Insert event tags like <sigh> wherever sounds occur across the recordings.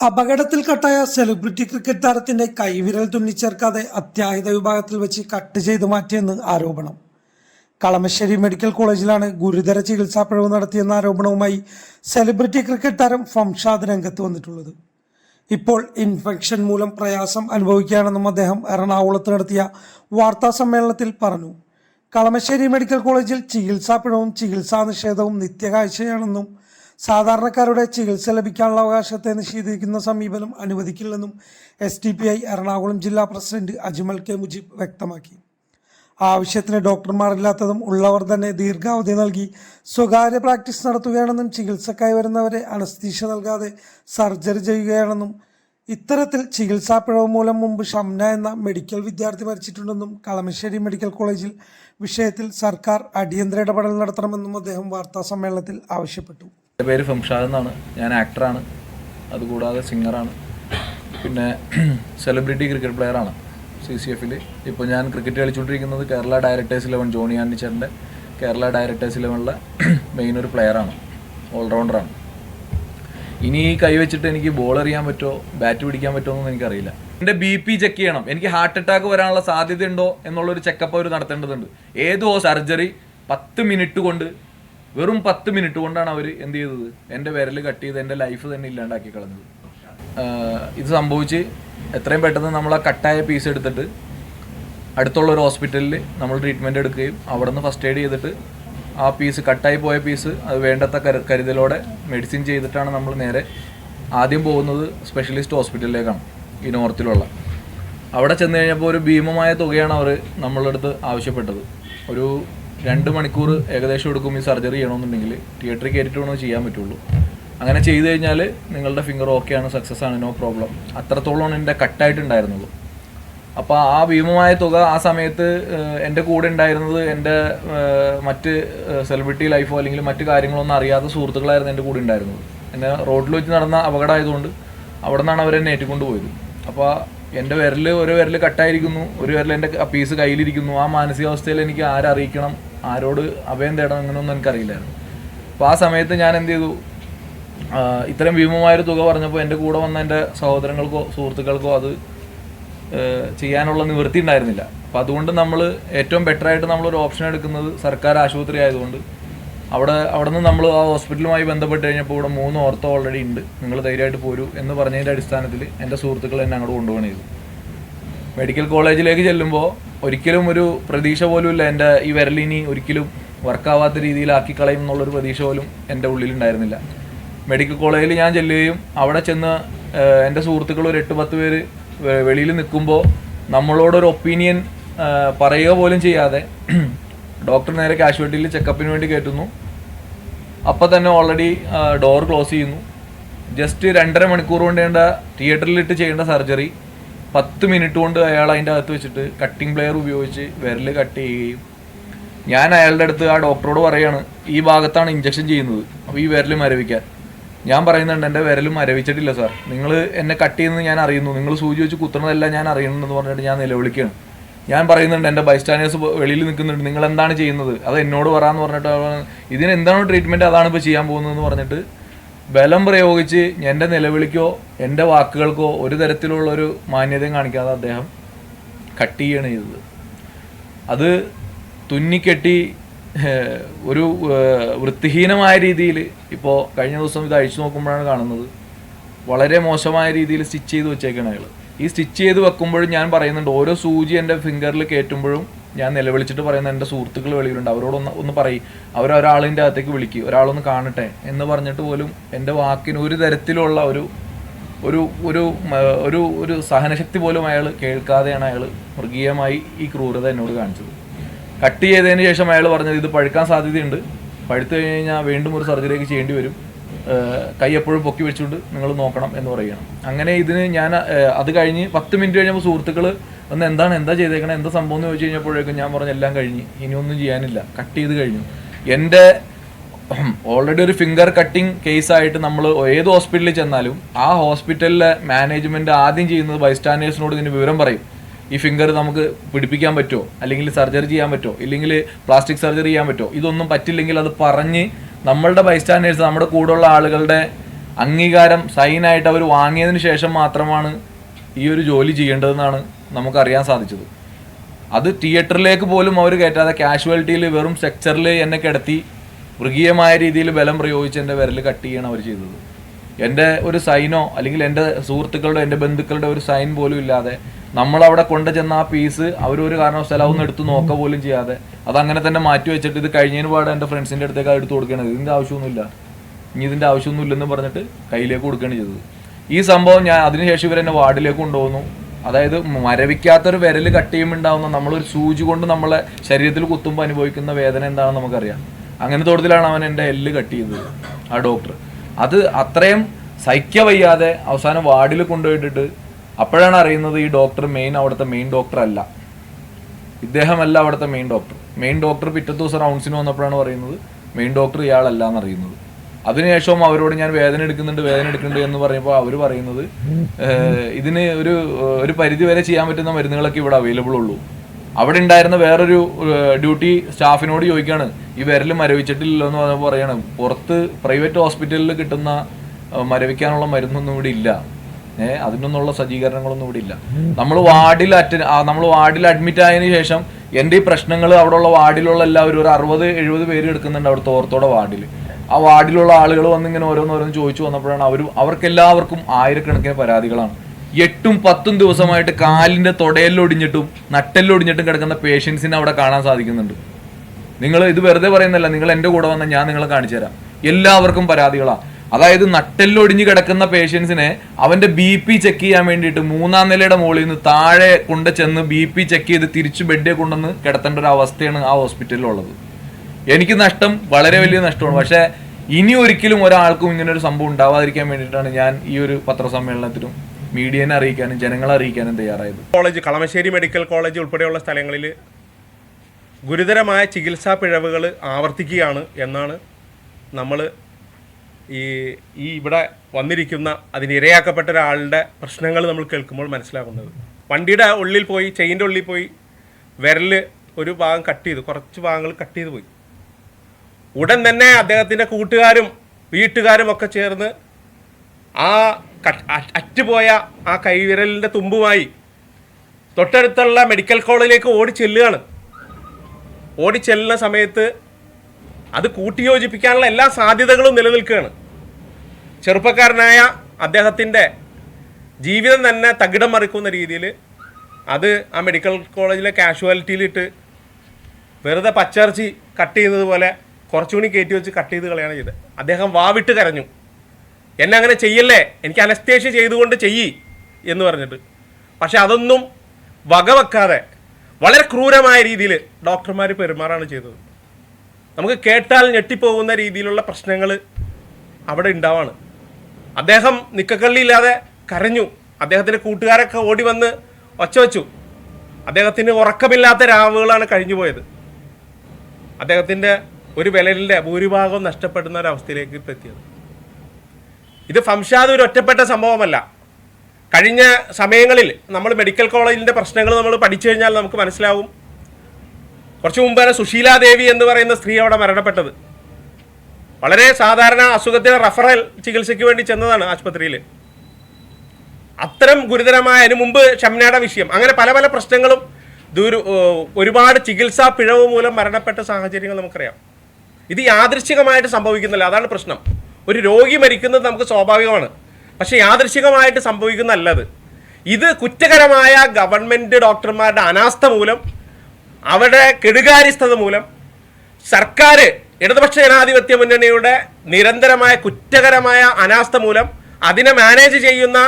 അപകടത്തിൽ കട്ടായ celebrity cricket താരത്തിന്റെ കൈവിരൽ തുന്നിച്ചേർക്കാതെ അത്യാഹിത വിഭാഗത്തിൽ വെച്ച് കട്ട് ചെയ്തു മാറ്റിയെന്ന് ആരോപണം. കളമശ്ശേരി മെഡിക്കൽ കോളേജിലാണ് ഗുരുതര ചികിത്സാ പിഴവ് നടത്തിയെന്ന ആരോപണവുമായി സെലിബ്രിറ്റി ക്രിക്കറ്റ് താരം ഫംഷാദ് രംഗത്ത് വന്നിട്ടുള്ളത്. ഇപ്പോൾ ഇൻഫെക്ഷൻ മൂലം പ്രയാസം അനുഭവിക്കുകയാണെന്നും അദ്ദേഹം എറണാകുളത്ത് നടത്തിയ വാർത്താ സമ്മേളനത്തിൽ പറഞ്ഞു. കളമശ്ശേരി മെഡിക്കൽ കോളേജിൽ ചികിത്സാ പിഴവും ചികിത്സാ നിഷേധവും നിത്യകാഴ്ചയാണെന്നും സാധാരണക്കാരുടെ ചികിത്സ ലഭിക്കാനുള്ള അവകാശത്തെ നിഷേധിക്കുന്ന സമീപനം അനുവദിക്കില്ലെന്നും S D P I Ernakulam ജില്ലാ പ്രസിഡന്റ് അജ്മൽ കെ മുജീബ് വ്യക്തമാക്കി. ആവശ്യത്തിന് ഡോക്ടർമാരില്ലാത്തതും ഉള്ളവർ തന്നെ ദീർഘാവധി നൽകി സ്വകാര്യ പ്രാക്ടീസ് നടത്തുകയാണെന്നും ചികിത്സക്കായി വരുന്നവരെ അനസ്തീഷ നൽകാതെ സർജറി ചെയ്യുകയാണെന്നും ഇത്തരത്തിൽ ചികിത്സാ പിഴവ് മൂലം മുമ്പ് ഷംന എന്ന മെഡിക്കൽ വിദ്യാർത്ഥി മരിച്ചിട്ടുണ്ടെന്നും കളമശ്ശേരി മെഡിക്കൽ കോളേജിൽ വിഷയത്തിൽ സർക്കാർ അടിയന്തര ഇടപെടൽ നടത്തണമെന്നും അദ്ദേഹം വാർത്താ സമ്മേളനത്തിൽ ആവശ്യപ്പെട്ടു. എന്റെ പേര് ഫംഷാദ് എന്നാണ്. ഞാൻ ആക്ടറാണ് അതുകൂടാതെ സിംഗറാണ് പിന്നെ സെലിബ്രിറ്റി ക്രിക്കറ്റ് പ്ലെയറാണ് സി സി എഫിൽ ഇപ്പോൾ ഞാൻ ക്രിക്കറ്റ് കളിച്ചുകൊണ്ടിരിക്കുന്നത് കേരള ഡയറക്ടേഴ്സ് ഇലവൻ ജോണി ആൻഡിച്ചറിന്റെ കേരള ഡയറക്ടേഴ്സ് ഇലവനിലെ മെയിൻ ഒരു പ്ലെയറാണ് ഓൾറൗണ്ടറാണ് ഇനി ഈ കൈവച്ചിട്ട് എനിക്ക് ബോൾ എറിയാൻ പറ്റുമോ ബാറ്റ് പിടിക്കാൻ പറ്റുമോ എന്നൊന്നും എനിക്കറിയില്ല. എന്റെ ബി പി ചെക്ക് ചെയ്യണം. എനിക്ക് ഹാർട്ട് അറ്റാക്ക് വരാനുള്ള സാധ്യതയുണ്ടോ എന്നുള്ളൊരു ചെക്കപ്പ് അവർ നടത്തേണ്ടതുണ്ട്. ഏതോ സർജറി പത്ത് മിനിറ്റ് കൊണ്ട് വെറും പത്ത് മിനിറ്റ് കൊണ്ടാണ് അവർ എന്ത് ചെയ്തത്? എന്റെ വിരൽ കട്ട് ചെയ്ത് എന്റെ ലൈഫ് തന്നെ ഇല്ലാണ്ടാക്കി കളഞ്ഞത്. ഇത് സംഭവിച്ച് എത്രയും പെട്ടെന്ന് നമ്മൾ ആ കട്ടായ പീസ് എടുത്തിട്ട് അടുത്തുള്ള ഒരു ഹോസ്പിറ്റലിൽ നമ്മൾ ട്രീറ്റ്മെന്റ് എടുക്കുകയും അവിടെ നിന്ന് ഫസ്റ്റ് എയ്ഡ് ചെയ്തിട്ട് ആ പീസ് കട്ടായി പോയ പീസ് അത് വേണ്ടത്ര കരു കരുതലോടെ മെഡിസിൻ ചെയ്തിട്ടാണ് നമ്മൾ നേരെ ആദ്യം പോകുന്നത് സ്പെഷ്യലിസ്റ്റ് ഹോസ്പിറ്റലിലേക്കാണ് ഈ നോർത്തിലുള്ള അവിടെ ചെന്ന് കഴിഞ്ഞപ്പോൾ ഒരു ഭീമമായ തുകയാണ് അവർ നമ്മളടുത്ത് ആവശ്യപ്പെട്ടത്. ഒരു രണ്ട് മണിക്കൂർ ഏകദേശം എടുക്കും ഈ സർജറി ചെയ്യണമെന്നുണ്ടെങ്കിൽ തിയേറ്ററിൽ കയറ്റിട്ട് ചെയ്യാൻ പറ്റുള്ളൂ. അങ്ങനെ ചെയ്തു കഴിഞ്ഞാൽ നിങ്ങളുടെ ഫിംഗർ ഓക്കെ ആണ് സക്സസ് ആണ് നോ പ്രോബ്ലം അത്രത്തോളമാണ് എന്റെ കട്ടായിട്ടുണ്ടായിരുന്നുള്ളൂ അപ്പോൾ ആ ഭീമമായ തുക ആ സമയത്ത് എന്റെ കൂടെ ഉണ്ടായിരുന്നത് എന്റെ മറ്റ് സെലിബ്രിറ്റി ലൈഫോ അല്ലെങ്കിൽ മറ്റു കാര്യങ്ങളൊന്നും അറിയാത്ത സുഹൃത്തുക്കളായിരുന്നു എന്റെ കൂടെ ഉണ്ടായിരുന്നത്. എന്നെ റോഡിൽ വെച്ച് നടന്ന അപകടമായതുകൊണ്ട് അവിടെ നിന്നാണ് അവരെന്നെ ഏറ്റിക്കൊണ്ട് പോയത്. അപ്പോൾ എന്റെ വിരൽ ഒരു വിരൽ കട്ടായിരിക്കുന്നു ഒരു വിരൽ എന്റെ പീസ് കയ്യിലിരിക്കുന്നു. ആ മാനസികാവസ്ഥയിൽ എനിക്ക് ആരറിയിക്കണം ആരോട് അഭയം തേടണം അങ്ങനെയൊന്നും എനിക്കറിയില്ലായിരുന്നു. അപ്പോൾ ആ സമയത്ത് ഞാൻ എന്ത് ചെയ്തു? ഇത്രയും ഭീമമായൊരു തുക പറഞ്ഞപ്പോൾ എന്റെ കൂടെ വന്ന എന്റെ സഹോദരങ്ങൾക്കോ സുഹൃത്തുക്കൾക്കോ അത് ചെയ്യാനുള്ള നിവൃത്തി ഉണ്ടായിരുന്നില്ല. അപ്പോൾ അതുകൊണ്ട് നമ്മൾ ഏറ്റവും ബെറ്റർ ആയിട്ട് നമ്മളൊരു ഓപ്ഷൻ എടുക്കുന്നത് സർക്കാർ ആശുപത്രി ആയതുകൊണ്ട് അവിടെ അവിടെ നിന്ന് നമ്മൾ ആ ഹോസ്പിറ്റലുമായി ബന്ധപ്പെട്ട് കഴിഞ്ഞപ്പോൾ ഇവിടെ മൂന്ന് ഓർത്തോ ഓൾറെഡി ഉണ്ട്. നിങ്ങൾ ധൈര്യമായിട്ട് പോരൂ എന്ന് പറഞ്ഞതിന്റെ അടിസ്ഥാനത്തിൽ എന്റെ സുഹൃത്തുക്കൾ എന്നെ അങ്ങോട്ട് കൊണ്ടുപോകണം ചെയ്തു മെഡിക്കൽ കോളേജിലേക്ക് ചെല്ലുമ്പോൾ ഒരിക്കലും ഒരു പ്രതീക്ഷ പോലും ഇല്ല എന്റെ ഈ വിരലിനി ഒരിക്കലും വർക്കാവാത്ത രീതിയിലാക്കി കളയും എന്നുള്ളൊരു പ്രതീക്ഷ പോലും എന്റെ ഉള്ളിലുണ്ടായിരുന്നില്ല. മെഡിക്കൽ കോളേജിൽ ഞാൻ ചെല്ലുകയും അവിടെ ചെന്ന് എന്റെ സുഹൃത്തുക്കൾ ഒരു എട്ട് പത്ത് പേര് വെളിയിൽ നിൽക്കുമ്പോൾ നമ്മളോടൊരു ഒപ്പീനിയൻ പറയുക പോലും ചെയ്യാതെ <clears throat> ഡോക്ടർ നേരെ കാഷ്വാലിറ്റിയിൽ ചെക്കപ്പിന് വേണ്ടി കയറ്റുന്നു. അപ്പം തന്നെ ഓൾറെഡി ഡോർ ക്ലോസ് ചെയ്യുന്നു. ജസ്റ്റ് രണ്ടര മണിക്കൂർ കൊണ്ട് തിയേറ്ററിലിട്ട് ചെയ്യേണ്ട സർജറി പത്ത് മിനിറ്റ് കൊണ്ട് അയാൾ അതിന്റെ അകത്ത് വെച്ചിട്ട് കട്ടിംഗ് പ്ലെയർ ഉപയോഗിച്ച് വിരൽ കട്ട് ചെയ്യുകയും. ഞാൻ അയാളുടെ അടുത്ത് ആ ഡോക്ടറോട് പറയുകയാണ് ഈ ഭാഗത്താണ് ഇഞ്ചക്ഷൻ ചെയ്യുന്നത്. അപ്പോൾ ഈ വിരൽ മരവിക്കാൻ. ഞാൻ പറയുന്നുണ്ട് എന്റെ വിരൽ മരവിച്ചിട്ടില്ല സാർ നിങ്ങൾ എന്നെ കട്ട് ചെയ്യുന്നത് ഞാൻ അറിയുന്നു. നിങ്ങൾ സൂചി വെച്ച് കുത്തുന്നതെല്ലാം ഞാൻ അറിയുന്നുണ്ടെന്ന് പറഞ്ഞിട്ട് ഞാൻ നിലവിളിക്കുകയാണ്. ഞാൻ പറയുന്നുണ്ട് എന്റെ ബൈസ്റ്റാൻഡേഴ്സ് വെളിയിൽ നിൽക്കുന്നുണ്ട്. നിങ്ങൾ എന്താണ് ചെയ്യുന്നത്? അത് എന്നോട് പറയാമെന്ന് പറഞ്ഞിട്ട് ഇതിന് എന്താണ് ട്രീറ്റ്മെന്റ് അതാണ് ഇപ്പോൾ ചെയ്യാൻ പോകുന്നതെന്ന് പറഞ്ഞിട്ട് ബലം പ്രയോഗിച്ച് എന്റെ നിലവിളിക്കോ എന്റെ വാക്കുകൾക്കോ ഒരു തരത്തിലുള്ള ഒരു മാന്യതയും കാണിക്കാതെ അദ്ദേഹം കട്ട് ചെയ്യാണ് ചെയ്തത്. അത് തുന്നിക്കെട്ടി ഒരു വൃത്തിഹീനമായ രീതിയിൽ ഇപ്പോൾ കഴിഞ്ഞ ദിവസം ഇത് അഴിച്ചു നോക്കുമ്പോഴാണ് കാണുന്നത്. വളരെ മോശമായ രീതിയിൽ സ്റ്റിച്ച് ചെയ്ത് വെച്ചേക്കണ ഈ സ്റ്റിച്ച് ചെയ്ത് വെക്കുമ്പോഴും ഞാൻ പറയുന്നുണ്ട് ഓരോ സൂചി എന്റെ ഫിംഗറിൽ കയറ്റുമ്പോഴും ഞാൻ നിലവിളിച്ചിട്ട് പറയുന്ന എന്റെ സുഹൃത്തുക്കൾ വെളിയിലുണ്ട്. അവരോടൊന്ന് ഒന്ന് പറയും. അവരൊരാളിന്റെ അകത്തേക്ക് വിളിക്കും. ഒരാളൊന്ന് കാണട്ടെ എന്ന് പറഞ്ഞിട്ട് പോലും എന്റെ വാക്കിന് ഒരു തരത്തിലുള്ള ഒരു ഒരു ഒരു ഒരു ഒരു സഹനശക്തി പോലും അയാൾ കേൾക്കാതെയാണ് അയാൾ മൃഗീയമായി ഈ ക്രൂരത എന്നോട് കാണിച്ചത്. കട്ട് ചെയ്തതിന് ശേഷം അയാൾ പറഞ്ഞത് ഇത് പഴുക്കാൻ സാധ്യതയുണ്ട്. പഴുത്തു കഴിഞ്ഞ് കഴിഞ്ഞാൽ വീണ്ടും ഒരു സർജറിയൊക്കെ ചെയ്യേണ്ടി വരും. കൈ എപ്പോഴും പൊക്കി വെച്ചുകൊണ്ട് നിങ്ങൾ നോക്കണം എന്ന് പറയുകയാണ്. അങ്ങനെ ഇതിന് ഞാൻ അത് കഴിഞ്ഞ് പത്ത് മിനിറ്റ് കഴിഞ്ഞപ്പോൾ സുഹൃത്തുക്കൾ ഒന്ന് എന്താണ് എന്താ ചെയ്തേക്കണം എന്താ സംഭവം എന്ന് ചോദിച്ചു കഴിഞ്ഞപ്പോഴേക്കും ഞാൻ പറഞ്ഞ എല്ലാം കഴിഞ്ഞ്. ഇനിയൊന്നും ചെയ്യാനില്ല. കട്ട് ചെയ്ത് കഴിഞ്ഞു. എന്റെ ഓൾറെഡി ഒരു ഫിംഗർ കട്ടിങ് കേസായിട്ട് നമ്മൾ ഏത് ഹോസ്പിറ്റലിൽ ചെന്നാലും ആ ഹോസ്പിറ്റലിലെ മാനേജ്മെന്റ് ആദ്യം ചെയ്യുന്നത് ബൈസ്റ്റാൻഡേഴ്സിനോട് ഇതിന് വിവരം പറയും. ഈ ഫിംഗർ നമുക്ക് പിടിപ്പിക്കാൻ പറ്റുമോ? അല്ലെങ്കിൽ സർജറി ചെയ്യാൻ പറ്റുമോ? ഇല്ലെങ്കിൽ പ്ലാസ്റ്റിക് സർജറി ചെയ്യാൻ പറ്റുമോ? ഇതൊന്നും പറ്റില്ലെങ്കിൽ അത് പറഞ്ഞ് നമ്മളുടെ ബൈസ്റ്റാൻഡേഴ്സ് നമ്മുടെ കൂടെയുള്ള ആളുകളുടെ അംഗീകാരം സൈനായിട്ട് അവർ വാങ്ങിയതിന് ശേഷം മാത്രമാണ് ഈ ഒരു ജോലി ചെയ്യേണ്ടതെന്നാണ് നമുക്കറിയാൻ സാധിച്ചത്. അത് തിയേറ്ററിലേക്ക് പോലും അവർ കയറ്റാതെ കാഷ്വാലിറ്റിയിൽ വെറും സെക്ചറിൽ എന്നെ കിടത്തി മൃഗീയമായ രീതിയിൽ ബലം പ്രയോഗിച്ച് എന്റെ വിരൽ കട്ട് ചെയ്യണം അവർ ചെയ്തത്. എന്റെ ഒരു സൈനോ അല്ലെങ്കിൽ എന്റെ സുഹൃത്തുക്കളുടെ എന്റെ ബന്ധുക്കളുടെ ഒരു സൈൻ പോലും ഇല്ലാതെ നമ്മളവിടെ കൊണ്ടു ചെന്ന ആ പീസ് അവരൊരു കാരണവശാലും അതൊന്നും എടുത്ത് നോക്ക പോലും ചെയ്യാതെ അത് അങ്ങനെ തന്നെ മാറ്റി വെച്ചിട്ട് ഇത് കഴിഞ്ഞതിന് പാടെ എന്റെ ഫ്രണ്ട്സിന്റെ അടുത്തേക്ക് എടുത്ത് കൊടുക്കണത് ഇതിന്റെ ആവശ്യമൊന്നുമില്ല. ഇനി ഇതിന്റെ ആവശ്യമൊന്നും ഇല്ലെന്ന് പറഞ്ഞിട്ട് കയ്യിലേക്ക് കൊടുക്കുകയാണ് ചെയ്തത്. ഈ സംഭവം ഞാൻ അതിനുശേഷം ഇവർ എന്നെ വാർഡിലേക്ക് കൊണ്ടുപോകുന്നു. അതായത് മരവിക്കാത്തൊരു വിരൽ കട്ട് ചെയ്യുമ്പോണ്ടാവുന്ന നമ്മളൊരു സൂചി കൊണ്ട് നമ്മളെ ശരീരത്തിൽ കുത്തുമ്പോൾ അനുഭവിക്കുന്ന വേദന എന്താണെന്ന് നമുക്കറിയാം. അങ്ങനെ തോട്ടത്തിലാണ് അവൻ എന്റെ എല്ല് കട്ട് ചെയ്തത് ആ ഡോക്ടർ അത് അത്രയും സഹിക്ക വയ്യാതെ അവസാനം വാർഡിൽ കൊണ്ടുപോയിട്ടിട്ട് അപ്പോഴാണ് അറിയുന്നത് ഈ ഡോക്ടർ മെയിൻ അവിടുത്തെ മെയിൻ ഡോക്ടർ അല്ല. ഇദ്ദേഹമല്ല അവിടുത്തെ മെയിൻ ഡോക്ടർ മെയിൻ ഡോക്ടർ പിറ്റത്തെ ദിവസം റൗണ്ട്സിന് വന്നപ്പോഴാണ് പറയുന്നത് മെയിൻ ഡോക്ടർ ഇയാളല്ല എന്നറിയുന്നത്. അതിനുശേഷവും അവരോട് ഞാൻ വേദന എടുക്കുന്നുണ്ട് വേദന എടുക്കുന്നുണ്ട് എന്ന് പറയുമ്പോൾ അവർ പറയുന്നത് ഇതിന് ഒരു ഒരു പരിധി വരെ ചെയ്യാൻ പറ്റുന്ന മരുന്നുകളൊക്കെ ഇവിടെ അവൈലബിൾ ഉള്ളൂ. അവിടെ ഉണ്ടായിരുന്ന വേറൊരു ഡ്യൂട്ടി സ്റ്റാഫിനോട് ചോദിക്കുകയാണ് ഈ വിരൽ മരവിച്ചിട്ടില്ലല്ലോ എന്ന് പറഞ്ഞപ്പോൾ പറയാണ് പുറത്ത് പ്രൈവറ്റ് ഹോസ്പിറ്റലിൽ കിട്ടുന്ന മരവിക്കാനുള്ള മരുന്നൊന്നും ഇവിടെ ഇല്ല. അതിനൊന്നുള്ള സജ്ജീകരണങ്ങളൊന്നും ഇവിടെ ഇല്ല. നമ്മൾ വാർഡിൽ അറ്റ നമ്മൾ വാർഡിൽ അഡ്മിറ്റ് ആയതിനു ശേഷം എന്റെ ഈ പ്രശ്നങ്ങൾ അവിടെയുള്ള വാർഡിലുള്ള എല്ലാവരും ഒരു അറുപത് എഴുപത് പേര് എടുക്കുന്നുണ്ട് അവിടുത്തെ ഓർത്തോടെ വാർഡിൽ. ആ വാർഡിലുള്ള ആളുകൾ വന്ന് ഇങ്ങനെ ഓരോന്നോരോന്ന് ചോദിച്ചു വന്നപ്പോഴാണ് അവർ അവർക്കെല്ലാവർക്കും ആയിരക്കണക്കിന് പരാതികളാണ്. എട്ടും പത്തും ദിവസമായിട്ട് കാലിന്റെ തൊടയിലൊടിഞ്ഞിട്ടും നട്ടെല്ലൊടിഞ്ഞിട്ടും കിടക്കുന്ന പേഷ്യൻസിനെ അവിടെ കാണാൻ സാധിക്കുന്നുണ്ട്. നിങ്ങൾ ഇത് വെറുതെ പറയുന്നല്ല നിങ്ങൾ എന്റെ കൂടെ വന്നാൽ ഞാൻ നിങ്ങളെ കാണിച്ചു തരാം. എല്ലാവർക്കും പരാതികളാണ് അതായത് നട്ടെല്ലൊടിഞ്ഞ് കിടക്കുന്ന പേഷ്യൻസിനെ അവന്റെ ബി പി ചെക്ക് ചെയ്യാൻ വേണ്ടിയിട്ട് മൂന്നാം നിലയുടെ മുകളിൽ നിന്ന് താഴെ കൊണ്ട് ചെന്ന് ബി പി ചെക്ക് ചെയ്ത് തിരിച്ച് ബെഡിൽ കൊണ്ടുവന്ന് കിടത്തേണ്ട ഒരു അവസ്ഥയാണ് ആ ഹോസ്പിറ്റലിലുള്ളത്. എനിക്ക് നഷ്ടം വളരെ വലിയ നഷ്ടമാണ്. പക്ഷേ ഇനി ഒരിക്കലും ഒരാൾക്കും ഇങ്ങനെ ഒരു സംഭവം ഉണ്ടാവാതിരിക്കാൻ വേണ്ടിയിട്ടാണ് ഞാൻ ഈ ഒരു പത്രസമ്മേളനത്തിലും മീഡിയനെ അറിയിക്കാനും ജനങ്ങളെ അറിയിക്കാനും തയ്യാറായത്. കോളേജ് കളമശ്ശേരി മെഡിക്കൽ കോളേജ് ഉൾപ്പെടെയുള്ള സ്ഥലങ്ങളിൽ ഗുരുതരമായ ചികിത്സാ പിഴവുകൾ ആവർത്തിക്കുകയാണ് എന്നാണ് നമ്മൾ ഈ ഈ ഇവിടെ വന്നിരിക്കുന്ന അതിന് ഇരയാക്കപ്പെട്ട ഒരാളുടെ പ്രശ്നങ്ങൾ നമ്മൾ കേൾക്കുമ്പോൾ മനസ്സിലാകുന്നത്. വണ്ടിയുടെ ഉള്ളിൽ പോയി ചെയിന്റെ ഉള്ളിൽ പോയി വിരൽ ഒരു ഭാഗം കട്ട് ചെയ്തു കുറച്ച് ഭാഗങ്ങൾ കട്ട് ചെയ്തു പോയി. ഉടൻ തന്നെ അദ്ദേഹത്തിന്റെ കൂട്ടുകാരും വീട്ടുകാരും ഒക്കെ ചേർന്ന് ആ അറ്റുപോയ ആ കൈവിരലിന്റെ തുമ്പുമായി തൊട്ടടുത്തുള്ള മെഡിക്കൽ കോളേജിലേക്ക് ഓടി ചെല്ലുകയാണ്. ഓടി ചെല്ലുന്ന സമയത്ത് അത് കൂട്ടിയോജിപ്പിക്കാനുള്ള എല്ലാ സാധ്യതകളും നിലനിൽക്കുകയാണ്. ചെറുപ്പക്കാരനായ അദ്ദേഹത്തിന്റെ ജീവിതം തന്നെ തകിടം മറിക്കുന്ന രീതിയിൽ അത് ആ മെഡിക്കൽ കോളേജിലെ കാഷ്വാലിറ്റിയിലിട്ട് വെറുതെ പച്ചർച്ചി കട്ട് ചെയ്തതുപോലെ പോലെ കുറച്ചുകൂടി കയറ്റി വെച്ച് കട്ട് ചെയ്ത് കളയാണ് ചെയ്തത്. അദ്ദേഹം വാവിട്ട് കരഞ്ഞു. എന്നെ അങ്ങനെ ചെയ്യല്ലേ? എനിക്ക് അനസ്തേഷ്യ ചെയ്തുകൊണ്ട് ചെയ്യി എന്ന് പറഞ്ഞിട്ട്. പക്ഷെ അതൊന്നും വകവെക്കാതെ വളരെ ക്രൂരമായ രീതിയിൽ ഡോക്ടർമാർ പെരുമാറാണ് ചെയ്തത്. നമുക്ക് കേട്ടാൽ ഞെട്ടിപ്പോകുന്ന രീതിയിലുള്ള പ്രശ്നങ്ങൾ അവിടെ ഉണ്ടാവാണ്. അദ്ദേഹം നിക്കക്കള്ളിയില്ലാതെ കരഞ്ഞു. അദ്ദേഹത്തിന്റെ കൂട്ടുകാരൊക്കെ ഓടി വന്ന് ഒച്ച വച്ചു. അദ്ദേഹത്തിന് ഉറക്കമില്ലാത്ത രാവുകളാണ് കഴിഞ്ഞു പോയത്. അദ്ദേഹത്തിന്റെ ഒരു വിലലിന്റെ ഭൂരിഭാഗം നഷ്ടപ്പെടുന്ന ഒരവസ്ഥയിലേക്ക് എത്തിയത്. ഇത് ഫംഷാദ് ഒരു ഒറ്റപ്പെട്ട സംഭവമല്ല. കഴിഞ്ഞ സമയങ്ങളിൽ നമ്മൾ മെഡിക്കൽ കോളേജിന്റെ പ്രശ്നങ്ങൾ നമ്മൾ പഠിച്ചു കഴിഞ്ഞാൽ നമുക്ക് മനസ്സിലാവും. കുറച്ച് മുമ്പാണ് സുശീലാദേവി എന്ന് പറയുന്ന സ്ത്രീ അവിടെ മരണപ്പെട്ടത്. വളരെ സാധാരണ അസുഖത്തിന് റഫറൽ ചികിത്സയ്ക്ക് വേണ്ടി ചെന്നതാണ് ആശുപത്രിയിൽ. അത്തരം ഗുരുതരമായ അതിനു മുമ്പ് ഷംനയുടെ വിഷയം അങ്ങനെ പല പല പ്രശ്നങ്ങളും ദൂര ഒരുപാട് ചികിത്സാ പിഴവ് മൂലം മരണപ്പെട്ട സാഹചര്യങ്ങൾ നമുക്കറിയാം. ഇത് യാദൃശ്ചികമായിട്ട് സംഭവിക്കുന്നില്ല. അതാണ് പ്രശ്നം. ഒരു രോഗി മരിക്കുന്നത് നമുക്ക് സ്വാഭാവികമാണ്. പക്ഷെ യാദൃശ്ചികമായിട്ട് സംഭവിക്കുന്നല്ലത് ഇത് കുറ്റകരമായ ഗവൺമെന്റ് ഡോക്ടർമാരുടെ അനാസ്ഥ മൂലം അവരുടെ കെടുകാര്യസ്ഥത മൂലം സർക്കാർ ഇടതുപക്ഷ ജനാധിപത്യ മുന്നണിയുടെ നിരന്തരമായ കുറ്റകരമായ അനാസ്ഥ മൂലം അതിനെ മാനേജ് ചെയ്യുന്ന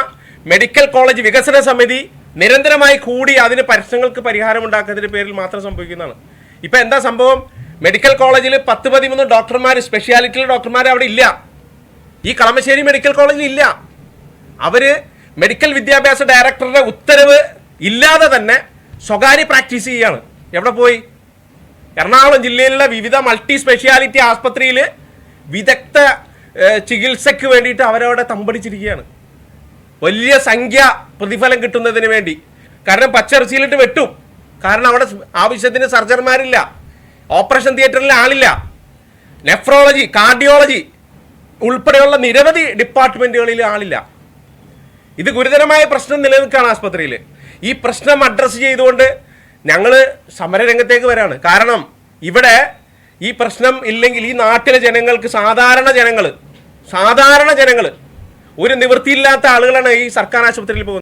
മെഡിക്കൽ കോളേജ് വികസന സമിതി നിരന്തരമായി കൂടി അതിന് പ്രശ്നങ്ങൾക്ക് പരിഹാരമുണ്ടാക്കുന്നതിന്റെ പേരിൽ മാത്രം സംഭവിക്കുന്നതാണ്. ഇപ്പം എന്താ സംഭവം? മെഡിക്കൽ കോളേജിൽ പത്ത് പതിമൂന്ന് ഡോക്ടർമാർ സ്പെഷ്യാലിറ്റിയിലെ ഡോക്ടർമാർ അവിടെ ഇല്ല. ഈ കളമശ്ശേരി മെഡിക്കൽ കോളേജിൽ ഇല്ല. അവർ മെഡിക്കൽ വിദ്യാഭ്യാസ ഡയറക്ടറുടെ ഉത്തരവ് ഇല്ലാതെ തന്നെ സ്വകാര്യ പ്രാക്ടീസ് ചെയ്യാണ്. എവിടെ പോയി? എറണാകുളം ജില്ലയിലുള്ള വിവിധ മൾട്ടി സ്പെഷ്യാലിറ്റി ആസ്പത്രിയിൽ വിദഗ്ധ ചികിത്സയ്ക്ക് വേണ്ടിയിട്ട് അവരവിടെ തമ്പടിച്ചിരിക്കുകയാണ്. വലിയ സംഖ്യ പ്രതിഫലം കിട്ടുന്നതിന് വേണ്ടി. കാരണം പച്ചിറച്ചിയിലിട്ട് വെട്ടും. കാരണം അവിടെ ആവശ്യത്തിന് സർജന്മാരില്ല ഓപ്പറേഷൻ തിയേറ്ററിൽ ആളില്ല. നെഫ്രോളജി കാർഡിയോളജി ഉൾപ്പെടെയുള്ള നിരവധി ഡിപ്പാർട്ട്മെന്റുകളിൽ ആളില്ല. ഇത് ഗുരുതരമായ പ്രശ്നം നിലനിൽക്കുകയാണ് ആസ്പത്രിയിൽ ഈ പ്രശ്നം അഡ്രസ്സ് ചെയ്തുകൊണ്ട് ഞങ്ങൾ സമരരംഗത്തേക്ക് വരാണ്. കാരണം ഇവിടെ ഈ പ്രശ്നം ഇല്ലെങ്കിൽ ഈ നാട്ടിലെ ജനങ്ങൾക്ക് സാധാരണ ജനങ്ങൾ സാധാരണ ജനങ്ങൾ ഒരു നിവൃത്തിയില്ലാത്ത ആളുകളാണ് ഈ സർക്കാർ ആശുപത്രിയിൽ പോകുന്നത്.